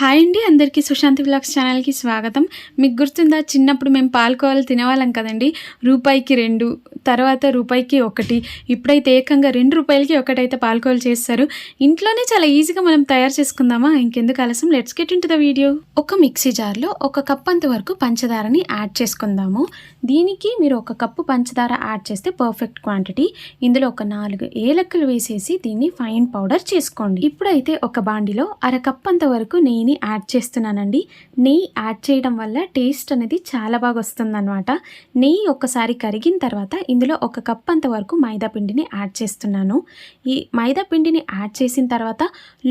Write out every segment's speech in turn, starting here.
Hi అండి అందరికీ Sushanti blogs ఛానల్కి స్వాగతం. మీకు గుర్తుందా చిన్నప్పుడు మేము పాలకోవాలు తినేవాళ్ళం కదండి. రూపాయికి రెండు తర్వాత రూపాయికి ఒకటి ఇప్పుడైతే ఏకంగా రెండు రూపాయలకి ఒకటైతే పాలకోవాలు చేస్తారు. ఇంట్లోనే చాలా ఈజీగా మనం తయారు చేసుకుందామా? ఇంకెందుకు ఆలస్యం? Let's get into the video ఒక మిక్సీ జార్లో ఒక కప్ అంత వరకు పంచదారని యాడ్ చేసుకుందాము. దీనికి మీరు ఒక కప్పు పంచదార యాడ్ చేస్తే పర్ఫెక్ట్ క్వాంటిటీ ఇందులో ఒక నాలుగు ఏలక్కలు వేసేసి దీన్ని ఫైన్ పౌడర్ చేసుకోండి. ఇప్పుడైతే ఒక బాండిలో అర కప్ అంత వరకు నెయ్యిని యాడ్ చేస్తున్నానండి. నెయ్యి యాడ్ చేయడం వల్ల టేస్ట్ అనేది చాలా బాగా వస్తుందన్నమాట. నెయ్యి ఒక్కసారి కరిగిన తర్వాత ఇందులో ఒక కప్ అంత వరకు మైదా పిండిని యాడ్ చేస్తున్నాను. ఈ మైదా పిండిని యాడ్ చేసిన తర్వాత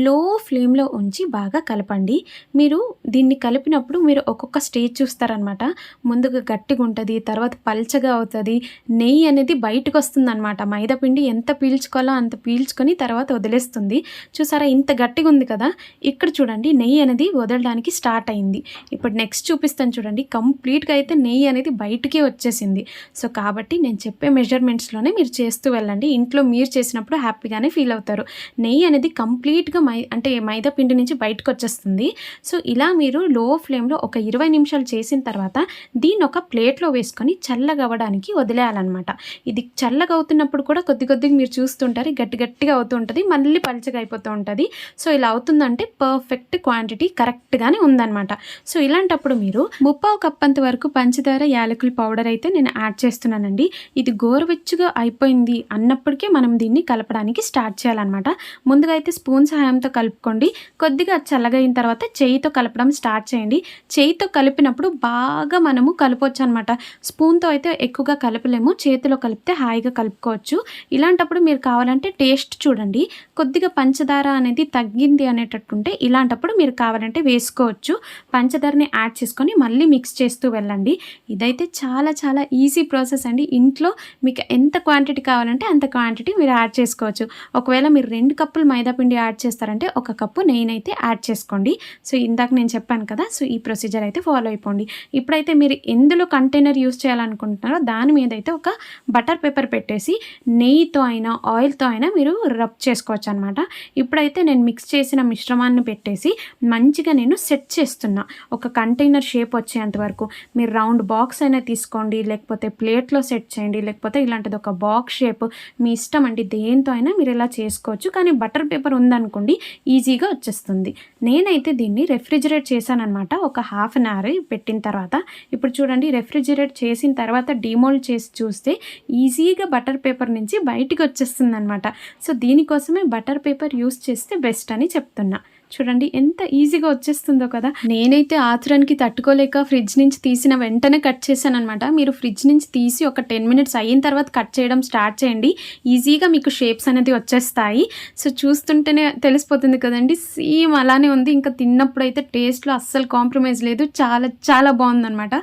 లో ఫ్లేమ్లో ఉంచి బాగా కలపండి. మీరు దీన్ని కలిపినప్పుడు మీరు ఒక్కొక్క స్టేజ్ చూస్తారనమాట ముందుగా గట్టిగా ఉంటుంది తర్వాత పల్చగా అవుతుంది. నెయ్యి అనేది బయటకు వస్తుంది అనమాట మైదా పిండి ఎంత పీల్చుకోవాలో అంత పీల్చుకొని తర్వాత వదిలేస్తుంది. చూసారా ఇంత గట్టిగా ఉంది కదా? ఇక్కడ చూడండి నెయ్యి అనేది వదలడానికి స్టార్ట్ అయింది. ఇప్పుడు నెక్స్ట్ చూపిస్తాను చూడండి. కంప్లీట్గా అయితే నెయ్యి అనేది బయటికే వచ్చేసింది. సో కాబట్టి నేను చెప్పే మెజర్మెంట్స్లోనే మీరు చేస్తూ వెళ్ళండి. ఇంట్లో మీరు చేసినప్పుడు హ్యాపీగానే ఫీల్ అవుతారు. నెయ్యి అనేది కంప్లీట్గా మై అంటే మైదా పిండి నుంచి బయటకు వచ్చేస్తుంది. సో ఇలా మీరు లో ఫ్లేమ్లో ఒక ఇరవై నిమిషాలు చేసిన తర్వాత దీన్ని ఒక ప్లేట్లో వేసుకొని చల్లగవ్వడానికి వదిలేయాలన్నమాట. ఇది చల్లగా అవుతున్నప్పుడు కూడా కొద్ది కొద్దిగా మీరు చూస్తుంటారు. గట్టి గట్టిగా అవుతూ ఉంటుంది. మళ్ళీ పలచగా అయిపోతూ ఉంటుంది. సో ఇలా అవుతుందంటే పర్ఫెక్ట్ క్వాంటిటీ కరెక్ట్గానే ఉందన్నమాట. సో ఇలాంటప్పుడు మీరు ముప్పావు కప్పంత వరకు పంచదార యాలకుల పౌడర్ అయితే నేను యాడ్ చేస్తున్నానండి. ఇది గోరువెచ్చుగా అయిపోయింది అన్నప్పటికీ మనం దీన్ని కలపడానికి స్టార్ట్ చేయాలన్నమాట. ముందుగా అయితే స్పూన్ సహాయంతో కలుపుకోండి. కొద్దిగా చల్లగైన తర్వాత చేయితో కలపడం స్టార్ట్ చేయండి. చేయితో కలిపినప్పుడు బాగా మనము కలపవచ్చు అనమాట స్పూన్తో అయితే ఎక్కువగా కలపలేము. చేతిలో కలిపితే హాయిగా కలుపుకోవచ్చు. ఇలాంటప్పుడు మీరు కావాలంటే టేస్ట్ చూడండి. కొద్దిగా పంచదార అనేది తగ్గింది అనేటట్టుంటే ఇలాంటప్పుడు మీరు కావాలంటే వేసుకోవచ్చు. పంచదారని యాడ్ చేసుకొని మళ్ళీ మిక్స్ చేస్తూ వెళ్ళండి. ఇదైతే చాలా చాలా ఈజీ ప్రాసెస్ అండి. ఇంట్లో మీకు ఎంత క్వాంటిటీ కావాలంటే అంత క్వాంటిటీ మీరు యాడ్ చేసుకోవచ్చు. ఒకవేళ మీరు రెండు కప్పులు మైదా పిండి యాడ్ చేస్తారంటే ఒక కప్పు నేనైతే యాడ్ చేసుకోండి. సో ఇందాక నేను చెప్పాను కదా సో ఈ ప్రొసీజర్ అయితే ఫాలో అయిపోండి. ఇప్పుడైతే మీరు ఎందులో కంటైనర్ యూస్ చేయాలనుకుంటున్నారో దాని మీద అయితే ఒక బటర్ పేపర్ పెట్టేసి నెయ్యితో అయినా ఆయిల్తో అయినా మీరు రబ్ చేసుకోవచ్చు అనమాట ఇప్పుడైతే నేను మిక్స్ చేసిన మిశ్రమాన్ని పెట్టేసి మంచిగా నేను సెట్ చేస్తున్నా. ఒక కంటైనర్ షేప్ వచ్చేంత వరకు మీరు రౌండ్ బాక్స్ అయినా తీసుకోండి లేకపోతే ప్లేట్లో సెట్ చేయండి లేకపోతే ఇలాంటిది ఒక బాక్స్ షేప్ మీ ఇష్టం అండి దేంతో అయినా మీరు ఇలా చేసుకోవచ్చు. కానీ బటర్ పేపర్ ఉందనుకోండి ఈజీగా వచ్చేస్తుంది. నేనైతే దీన్ని రెఫ్రిజిరేట్ చేశానమాట ఒక హాఫ్ అన్ అవర్ పెట్టిన తర్వాత ఇప్పుడు చూడండి రెఫ్రిజిరేట్ చేసిన తర్వాత డిమోల్డ్ చేసి చూస్తే ఈజీగా బటర్ పేపర్ నుంచి బయటికి వచ్చేస్తుంది అనమాట సో దీనికోసమే బటర్ పేపర్ యూస్ చేస్తే బెస్ట్ అని చెప్తున్నా. చూడండి ఎంత ఈజీగా వచ్చేస్తుందో కదా. నేనైతే ఆతురానికి తట్టుకోలేక ఫ్రిడ్జ్ నుంచి తీసిన వెంటనే కట్ చేశాను అనమాట మీరు ఫ్రిడ్జ్ నుంచి తీసి ఒక టెన్ మినిట్స్ అయిన తర్వాత కట్ చేయడం స్టార్ట్ చేయండి. ఈజీగా మీకు షేప్స్ అనేది వచ్చేస్తాయి. సో చూస్తుంటేనే తెలిసిపోతుంది కదండి. సేమ్ అలానే ఉంది. ఇంకా తిన్నప్పుడు అయితే టేస్ట్లో అస్సలు కాంప్రమైజ్ లేదు. చాలా చాలా బాగుందనమాట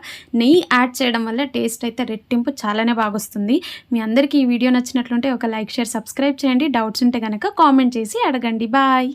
నెయ్యి యాడ్ చేయడం వల్ల టేస్ట్ అయితే రెట్టింపు చాలానే బాగొస్తుంది మీ అందరికీ ఈ వీడియో నచ్చినట్లుంటే ఒక లైక్ షేర్ సబ్స్క్రైబ్ చేయండి. డౌట్స్ ఉంటే కనుక కామెంట్ చేసి అడగండి. బాయ్